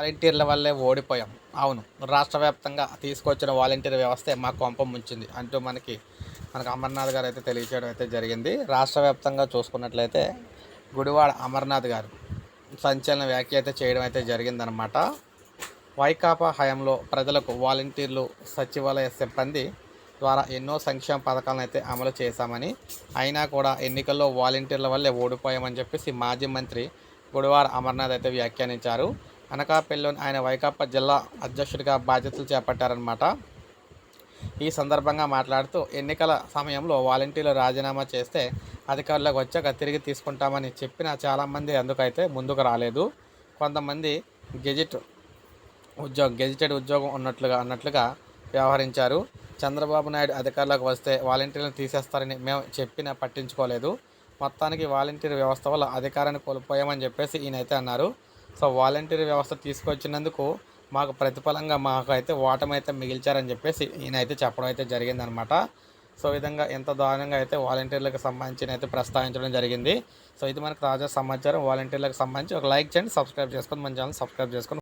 వాలంటీర్ల వల్లే ఓడిపోయాం. అవును రాష్ట్ర వ్యాప్తంగా తీసుకొచ్చిన వాలంటీర్ వ్యవస్థే మా కొంప ముంచింది అంటూ మనకి మనకు అమర్నాథ్ గారు అయితే తెలియచేయడం అయితే జరిగింది. రాష్ట్ర వ్యాప్తంగా చూసుకున్నట్లయితే గుడివాడ అమర్నాథ్ గారు సంచలన వ్యాఖ్య అయితే చేయడం అయితే జరిగిందనమాట వైకాపా హయాంలో ప్రజలకు వాలంటీర్లు సచివాలయ సిబ్బంది ద్వారా ఎన్నో సంక్షేమ పథకాలను అయితే అమలు చేశామని అయినా కూడా ఎన్నికల్లో వాలంటీర్ల వల్లే ఓడిపోయామని చెప్పేసి మాజీ మంత్రి గుడివాడ అమర్నాథ్ అయితే వ్యాఖ్యానించారు. అనకాపల్లిలోని ఆయన వైకాపా జిల్లా అధ్యక్షుడిగా బాధ్యతలు చేపట్టారనమాట ఈ సందర్భంగా మాట్లాడుతూ ఎన్నికల సమయంలో వాలంటీర్లు రాజీనామా చేస్తే అధికారులకు వచ్చాక తిరిగి తీసుకుంటామని చెప్పిన చాలామంది అందుకైతే ముందుకు రాలేదు. కొంతమంది గెజిట్ ఉద్యోగం గెజిటెడ్ ఉద్యోగం ఉన్నట్లుగా అన్నట్లుగా వ్యవహరించారు. చంద్రబాబు నాయుడు అధికారులకు వస్తే వాలంటీర్లను తీసేస్తారని మేము చెప్పినా పట్టించుకోలేదు. మొత్తానికి వాలంటీర్ వ్యవస్థ వల్ల అధికారాన్ని కోల్పోయామని చెప్పేసి ఈయనైతే అన్నారు. సో వాలంటీర్ వ్యవస్థ తీసుకొచ్చినందుకు మాకు ప్రతిఫలంగా మాకు అయితే ఓటమి అయితే మిగిల్చారని చెప్పేసి ఈయన అయితే చెప్పడం అయితే జరిగిందనమాట. సో విధంగా ఎంత దారుణంగా అయితే వాలంటీర్లకు సంబంధించిన అయితే ప్రస్తావించడం జరిగింది. సో ఇది మనకు తాజా సమాచారం. వాలంటీర్లకు సంబంధించి ఒక లైక్ చేయండి సబ్స్క్రైబ్ చేసుకొని మన ఛానల్ సబ్స్క్రైబ్ చేసుకొని